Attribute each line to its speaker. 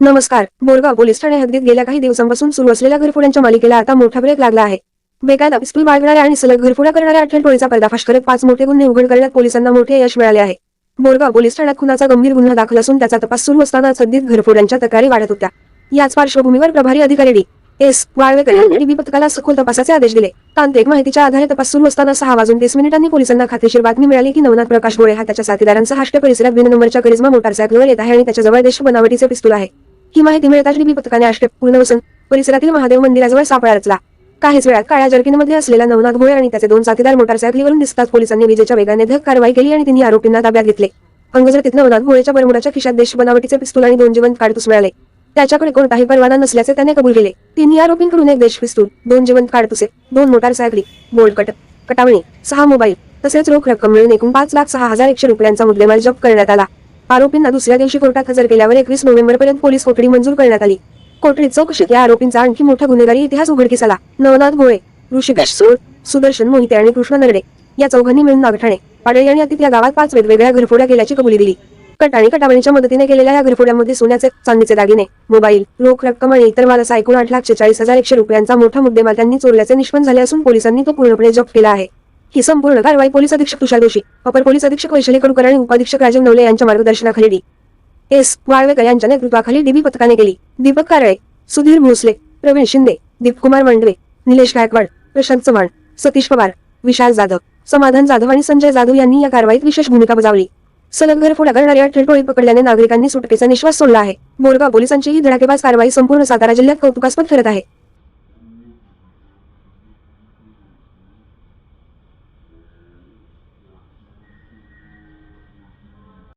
Speaker 1: नमस्कार. मोरगाव पोलीस ठाणे हद्दीत गेल्या काही दिवसांपासून सुरू असलेल्या घरफोड्यांच्या मालिकेला आता मोठा ब्रेक लागला आहे. बेकायदा पिस्तूल बाळगणाऱ्या आणि सलग घरफोड्या करणाऱ्या अठ्ठल टोळीचा पर्दाफाश करत पाच मोठे गुन्हे उघड करण्यात पोलिसांना मोठे यश मिळाले आहे. मोरगाव पोलीस ठाण्यात खुनाचा गंभीर गुन्हा दाखल असून त्याचा तपास सुरू असताना हद्दीत घरफोड्यांच्या तक्रारी वाढत होत्या. याच पार्श्वभूमीवर प्रभारी अधिकारी डी. एस. वाळवेकर यांनी पथकाला सखोल तपासाचे आदेश दिले. तांत्रिक माहितीच्या आधारे तपास सुरू असताना सहा वाजून तीस मिनिटांनी पोलिसांना खात्रीशीर बातमी मिळाली की नवनाथ प्रकाश गोळे हा त्याच्या साथीदारांचा हाष्ट परिसरात बिन नंबरच्या करिश्मा मोटारसायकलवर येत आहे आणि त्याच्याजवळ देश बनावटीचे पिस्तूल आहे. ही माहिती मिळताच डीबी पथकाने आष्टे पूर्ण वसून परिसरातील महादेव मंदिराजवळ सापळा रचला. काहीच वेळात काळ्या जर्किनमध्ये असलेला नवनाथ गोळे आणि त्याचे दोन साथीदार मोटारसायकलीवरून दिसतात पोलिसांनी विजेच्या वेगाने धक कारवाई केली आणि तिन्ही आरोपींना ताब्यात घेतले. अंगजरतीत नवनाथ भोळेच्या बरमुडाच्या खिशात देश बनावटीचे पिस्तूल आणि दोन जिवंत काडतूस मिळाले. त्याच्याकडे कोणताही परवाना नसल्याचे त्याने कबूल केले. तिन्ही आरोपींकडून एक देश पिस्तूल दोन जिवंत काडतुसे दोन मोटारसायकली बोल्ड कट कटावणी सहा मोबाईल तसेच रोख रक्कम मिळून एकूण पाच लाख सहा हजार एकशे रुपयांचा मुद्देमाल जप्त करण्यात आला. आरोपींना दुसऱ्या दिवशी कोर्टात हजर केल्यावर एकवीस नोव्हेंबर पर्यंत पोलीस कोठडी मंजूर करण्यात आली. कोठडीत चौकशीत या आरोपींचा आणखी मोठा गुन्हेगारी इतिहास उघडकीस आला. नवनाथ गोळे ऋषिकेश सूर सुदर्शन मोहिते आणि कृष्ण नरडे या चौघांनी मिळून नागठाणे पाडळी आणि अतित या गावात पाच वेगवेगळ्या घरफोड्या केल्याची कबुली दिली. कट आणि कटावणीच्या मदतीने केलेल्या या घरफोड्यामध्ये सोन्याचे चांदीचे दागिने मोबाईल रोख रक्कम आणि इतर माल असा एकूण आठ लाख शेचाळीस हजार एकशे रुपयांचा मोठा मुद्देमाल त्यांनी चोरल्याचे निष्पन्न झाले असून पोलिसांनी तो पूर्णपणे जप्त केला आहे. ही संपूर्ण कारवाई पोलीस अधीक्षक तुषार जोशी अपर पोलीस अधीक्षक वैशाली कडूकर आणि उपाधीक्षक राजीव नवले यांच्या मार्गदर्शनाखाली डी. एस. वाळवेकर यांच्या नेतृत्वाखाली डीबी पथकाने केली. दीपक कारळे सुधीर भोसले प्रवीण शिंदे दीपकुमार मांडवे निलेश गायकवाड प्रशांत चव्हाण सतीश पवार विशाल जाधव समाधान जाधव आणि संजय जाधव यांनी या कारवाईत विशेष भूमिका बजावली. सलग घरफोडा करणाऱ्या ठेटोळी पकडल्याने नागरिकांनी सुटकेचा निश्वास सोडला आहे. बोरगाव पोलिसांची ही धडाकेबाज कारवाई संपूर्ण सातारा जिल्ह्यात कौतुकास्पद ठरत आहे.